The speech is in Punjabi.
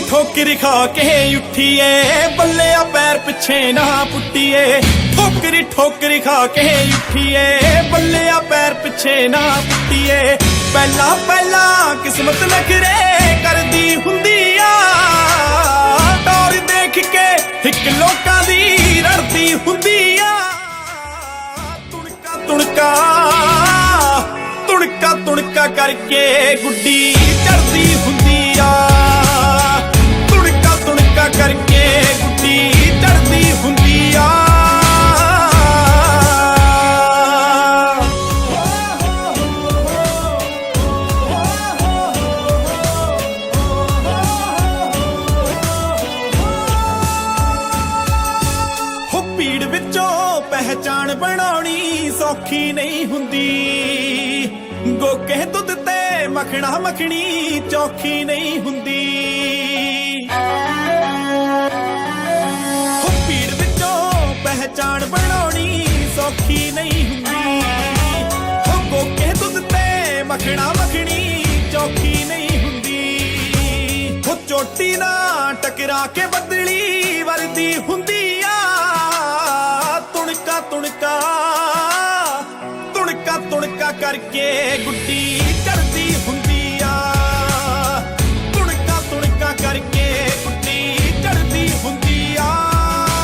ਖਾ ਕੇ ਉੱਠੀਏ, ਬੱਲਿਆ ਪੈਰ ਪਿੱਛੇ ਨਾ ਪੁੱਟੀਏ। ਠੋਕਰੀ ਠੋਕਰੀ ਖਾ ਕੇ ਉੱਠੀਏ, ਬੱਲਿਆ ਪੈਰ ਪਿੱਛੇ ਨਾ ਪੁੱਟੀਏ। ਪਹਿਲਾਂ ਪਹਿਲਾਂ ਕਿਸਮਤ ਨਖਰੇ ਕਰਦੀ ਹੁੰਦੀ ਆ। ਟੌਰ ਦੇਖ ਕੇ ਇੱਕ ਲੋਕਾਂ ਦੀ ਰੜਦੀ ਹੁੰਦੀ ਆ। ਤੁਣਕਾ ਤੁਣਕਾ ਤੁਣਕਾ ਤੁਣਕਾ ਕਰਕੇ ਗੁੱਡੀ ਚੜਦੀ ਪਹਿਚਾਣ ਬਣਾਉਣੀ ਸੌਖੀ ਨਹੀਂ ਹੁੰਦੀ। ਗੋਕੇ ਦੁੱਧ ਤੇ ਮੱਖਣਾ ਮੱਖਣੀ ਚੌਖੀ ਨਹੀਂ ਹੁੰਦੀ। ਹੋ ਭੀੜ ਵਿੱਚੋਂ ਪਹਿਚਾਣ ਬਣਾਉਣੀ ਸੌਖੀ ਨਹੀਂ ਹੁੰਦੀ। ਹੋ ਗੋਕੇ ਦੁੱਧ ਤੇ ਮੱਖਣਾ ਮੱਖਣੀ ਚੌਖੀ ਨਹੀਂ ਹੁੰਦੀ। ਹੋ ਚੋਟੀ ਨਾ ਟਕਰਾ ਕੇ ਬਦਲੀ ਤੁਣਕਾ ਤੁਣਕਾ ਤੁਣਕਾ ਤੁਣਕਾ ਕਰਕੇ ਗੁੱਡੀ